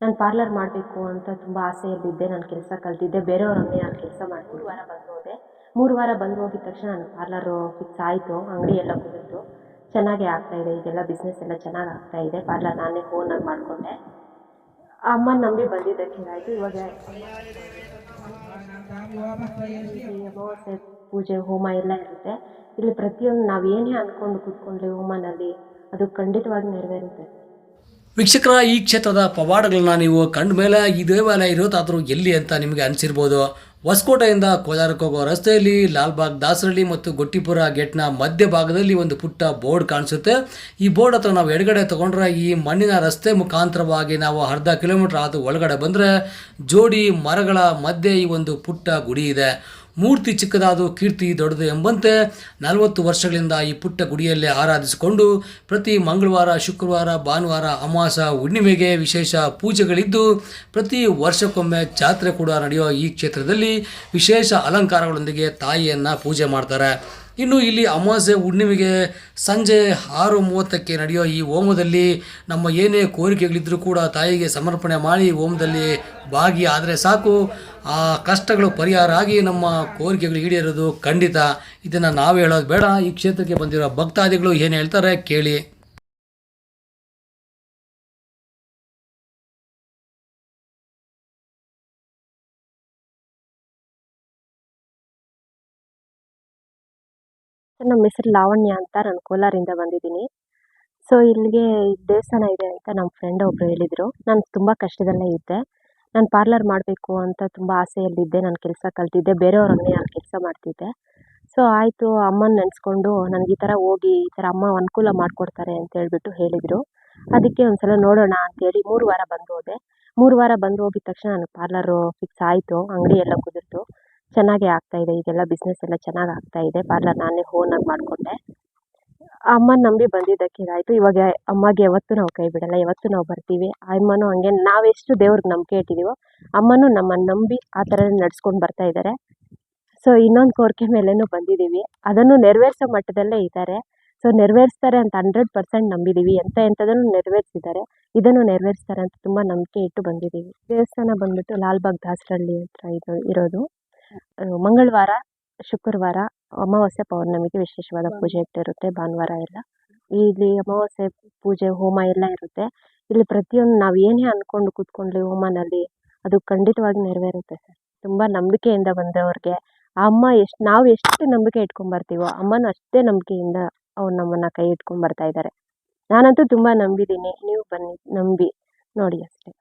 ನಾನು ಪಾರ್ಲರ್ ಮಾಡಬೇಕು ಅಂತ ತುಂಬ ಆಸೆಯಲ್ಲಿದ್ದೆ ನಾನು ಕೆಲಸ ಕಲ್ತಿದ್ದೆ. ಬೇರೆಯವ್ರ ನಾನು ಕೆಲಸ ಮಾಡಿ ಮೂರು ವಾರ ಬಂದು ಹೋದೆ ಮೂರು ವಾರ ಬಂದು ಹೋಗಿದ ತಕ್ಷಣ ನಾನು ಪಾರ್ಲರು ಫಿಕ್ಸ್ ಆಯಿತು. ಅಂಗಡಿ ಎಲ್ಲ ಕುದುರಿತು ಚೆನ್ನಾಗೇ ಆಗ್ತಾಯಿದೆ ಈಗೆಲ್ಲ ಬಿಸ್ನೆಸ್ ಎಲ್ಲ ಚೆನ್ನಾಗಿ ಆಗ್ತಾಯಿದೆ ಪಾರ್ಲರ್ ನಾನೇ ಓನಾಗಿ ಮಾಡಿಕೊಂಡೆ. ಅಮ್ಮನ ನಂಬಿ ಬಂದಿದ್ದಕ್ಕೆ ಇದಾಯಿತು ಇವಾಗ ಅಮಾವಾಸ್ಯೆ ಪೂಜೆ, ಹೋಮ ಎಲ್ಲ ಇರುತ್ತೆ. ಇಲ್ಲಿ ಪ್ರತಿಯೊಂದು ನಾವು ಏನೇ ಅಂದ್ಕೊಂಡು ಕೂತ್ಕೊಂಡ್ರೆ ಹೋಮನಲ್ಲಿ ಅದು ಖಂಡಿತವಾಗಿ ನೆರವೇರುತ್ತೆ. ವೀಕ್ಷಕರ, ಈ ಕ್ಷೇತ್ರದ ಪವಾಡಗಳನ್ನ ನೀವು ಕಂಡ ಮೇಲೆ ಈ ದೇವಾಲಯ ಇರೋದಾದರೂ ಎಲ್ಲಿ ಅಂತ ನಿಮಗೆ ಅನಿಸಿರ್ಬೋದು. ಹೊಸಕೋಟೆಯಿಂದ ಕೋಲಾರಕ್ಕೆ ಹೋಗೋ ರಸ್ತೆಯಲ್ಲಿ ಲಾಲ್ಬಾಗ್ ದಾಸರಳ್ಳಿ ಮತ್ತು ಗೊಟ್ಟಿಪುರ ಗೇಟ್ನ ಮಧ್ಯಭಾಗದಲ್ಲಿ ಒಂದು ಪುಟ್ಟ ಬೋರ್ಡ್ ಕಾಣಿಸುತ್ತೆ. ಈ ಬೋರ್ಡ್ ಹತ್ರ ನಾವು ಎಡಗಡೆ ತೊಗೊಂಡ್ರೆ ಈ ಮಣ್ಣಿನ ರಸ್ತೆ ಮುಖಾಂತರವಾಗಿ ನಾವು ಅರ್ಧ ಕಿಲೋಮೀಟರ್ ಆದ ಒಳಗಡೆ ಬಂದರೆ ಜೋಡಿ ಮರಗಳ ಮಧ್ಯೆ ಈ ಒಂದು ಪುಟ್ಟ ಗುಡಿ ಇದೆ. ಮೂರ್ತಿ ಚಿಕ್ಕದಾದು ಕೀರ್ತಿ ದೊಡ್ಡದು ಎಂಬಂತೆ ನಲವತ್ತು ವರ್ಷಗಳಿಂದ ಈ ಪುಟ್ಟ ಗುಡಿಯಲ್ಲೇ ಆರಾಧಿಸಿಕೊಂಡು ಪ್ರತಿ ಮಂಗಳವಾರ, ಶುಕ್ರವಾರ, ಭಾನುವಾರ ಅಮಾವಾಸ ಹುಣ್ಣಿಮೆಗೆ ವಿಶೇಷ ಪೂಜೆಗಳಿದ್ದು ಪ್ರತಿ ವರ್ಷಕ್ಕೊಮ್ಮೆ ಜಾತ್ರೆ ಕೂಡ ನಡೆಯುವ ಈ ಕ್ಷೇತ್ರದಲ್ಲಿ ವಿಶೇಷ ಅಲಂಕಾರಗಳೊಂದಿಗೆ ತಾಯಿಯನ್ನು ಪೂಜೆ ಮಾಡ್ತಾರೆ. ಇನ್ನು ಇಲ್ಲಿ ಅಮಾವಾಸ್ಯೆ ಹುಣ್ಣಿಮೆಗೆ ಸಂಜೆ ಆರು ಮೂವತ್ತಕ್ಕೆ ನಡೆಯೋ ಈ ಹೋಮದಲ್ಲಿ ನಮ್ಮ ಏನೇ ಕೋರಿಕೆಗಳಿದ್ದರೂ ಕೂಡ ತಾಯಿಗೆ ಸಮರ್ಪಣೆ ಮಾಡಿ ಹೋಮದಲ್ಲಿ ಭಾಗಿ ಆದರೆ ಸಾಕು. ಆ ಕಷ್ಟಗಳು ಪರಿಹಾರ ಆಗಿ ನಮ್ಮ ಕೋರಿಕೆಗಳು ಈಡೇರೋದು ಖಂಡಿತ. ಇದನ್ನು ನಾವು ಹೇಳೋದು ಬೇಡ. ಈ ಕ್ಷೇತ್ರಕ್ಕೆ ಬಂದಿರೋ ಭಕ್ತಾದಿಗಳು ಏನು ಹೇಳ್ತಾರೆ ಕೇಳಿ. ನಮ್ಮ ಹೆಸರು ಲಾವಣ್ಯ ಅಂತ ನಾನು ಕೋಲಾರಿಂದ ಬಂದಿದ್ದೀನಿ. ಸೊ ಇಲ್ಲಿಗೆ ದೇವಸ್ಥಾನ ಇದೆ ಅಂತ ನಮ್ಮ ಫ್ರೆಂಡ್ ಒಬ್ಬರು ಹೇಳಿದರು. ನಾನು ತುಂಬ ಕಷ್ಟದಲ್ಲೇ ಇದ್ದೆ. ನಾನು ಪಾರ್ಲರ್ ಮಾಡಬೇಕು ಅಂತ ತುಂಬ ಆಸೆಯಲ್ಲಿದ್ದೆ. ನಾನು ಕೆಲಸ ಕಲ್ತಿದ್ದೆ. ಬೇರೆಯವ್ರ ನಾನು ಕೆಲಸ ಮಾಡ್ತಿದ್ದೆ. ಸೊ ಆಯಿತು, ಅಮ್ಮನ ನೆನೆಸ್ಕೊಂಡು ನನಗೆ ಈ ಥರ ಹೋಗಿ ಈ ಥರ ಅಮ್ಮ ಅನುಕೂಲ ಮಾಡಿಕೊಡ್ತಾರೆ ಅಂತ ಹೇಳ್ಬಿಟ್ಟು ಹೇಳಿದರು. ಅದಕ್ಕೆ ಒಂದು ಸಲ ನೋಡೋಣ ಅಂತೇಳಿ ಮೂರು ವಾರ ಬಂದು ಹೋದೆ. ಮೂರು ವಾರ ಬಂದು ಹೋಗಿದ ತಕ್ಷಣ ನನಗೆ ಪಾರ್ಲರು ಫಿಕ್ಸ್ ಆಯಿತು. ಅಂಗಡಿ ಎಲ್ಲ ಕುದುರಿತು ಚೆನ್ನಾಗೇ ಇದೆ ಈಗೆಲ್ಲ ಬಿಸ್ನೆಸ್ ಎಲ್ಲ ಚೆನ್ನಾಗಿ ಆಗ್ತಾಯಿದೆ ಪಾರ್ಲರ್ ನಾನೇ ಓನಾಗಿ ಮಾಡಿಕೊಂಡೆ. ಅಮ್ಮನ ನಂಬಿ ಬಂದಿದ್ದಕ್ಕೆ ಇದಾಯಿತು ಇವಾಗ ಅಮ್ಮಗೆ ಯಾವತ್ತೂ ನಾವು ಕೈ ಬಿಡಲ್ಲ, ಯಾವತ್ತೂ ನಾವು ಬರ್ತೀವಿ. ಅಮ್ಮನೂ ಹಂಗೆ, ನಾವೆಷ್ಟು ದೇವ್ರಿಗೆ ನಂಬಿಕೆ ಇಟ್ಟಿದ್ದೀವೋ ಅಮ್ಮನೂ ನಮ್ಮನ್ನು ನಂಬಿ ಆ ಥರನೇ ನಡ್ಸ್ಕೊಂಡು ಬರ್ತಾ ಇದ್ದಾರೆ ಸೊ ಇನ್ನೊಂದು ಕೋರಿಕೆ ಮೇಲೆಯೂ ಬಂದಿದ್ದೀವಿ ಅದನ್ನು ನೆರವೇರಿಸೋ ಮಟ್ಟದಲ್ಲೇ ಇದ್ದಾರೆ. ಸೊ ನೆರವೇರಿಸ್ತಾರೆ ಅಂತ ಹಂಡ್ರೆಡ್ ಪರ್ಸೆಂಟ್ ನಂಬಿದ್ದೀವಿ ಎಂಥ ಎಂಥದನ್ನು ನೆರವೇರಿಸಿದ್ದಾರೆ, ಇದನ್ನು ನೆರವೇರಿಸ್ತಾರೆ ಅಂತ ತುಂಬ ನಂಬಿಕೆ ಇಟ್ಟು ಬಂದಿದ್ದೀವಿ ದೇವಸ್ಥಾನ ಬಂದ್ಬಿಟ್ಟು ಲಾಲ್ಬಾಗ್ ದಾಸರಳ್ಳಿ ಹತ್ರ ಇದು ಇರೋದು. ಮಂಗಳವಾರ ಶುಕ್ರವಾರ ಅಮಾವಾಸ್ಯೆ ಪೌರ್ಣಮಿಗೆ ವಿಶೇಷವಾದ ಪೂಜೆ ಇಟ್ಟಿರುತ್ತೆ ಭಾನುವಾರ ಎಲ್ಲ. ಇಲ್ಲಿ ಅಮಾವಾಸ್ಯೆ ಪೂಜೆ ಹೋಮ ಎಲ್ಲ ಇರುತ್ತೆ. ಇಲ್ಲಿ ಪ್ರತಿಯೊಂದು ನಾವು ಏನೇ ಅಂದ್ಕೊಂಡು ಕೂತ್ಕೊಂಡ್ಲಿ ಹೋಮನಲ್ಲಿ ಅದು ಖಂಡಿತವಾಗಿ ನೆರವೇರುತ್ತೆ ಸರ್. ತುಂಬ ನಂಬಿಕೆಯಿಂದ ಬಂದವ್ರಿಗೆ ಆ ಅಮ್ಮ ಎಷ್ಟು ನಾವು ಎಷ್ಟು ನಂಬಿಕೆ ಇಟ್ಕೊಂಡ್ ಬರ್ತೀವೋ ಅಮ್ಮನೂ ಅಷ್ಟೇ ನಂಬಿಕೆಯಿಂದ ಅವ್ರು ನಮ್ಮನ್ನು ಕೈ ಇಟ್ಕೊಂಬರ್ತಾ ಬರ್ತಾ ಇದ್ದಾರೆ ನಾನಂತೂ ತುಂಬ ನಂಬಿದ್ದೀನಿ. ನೀವು ಬನ್ನಿ ನಂಬಿ ನೋಡಿ ಅಷ್ಟೇ.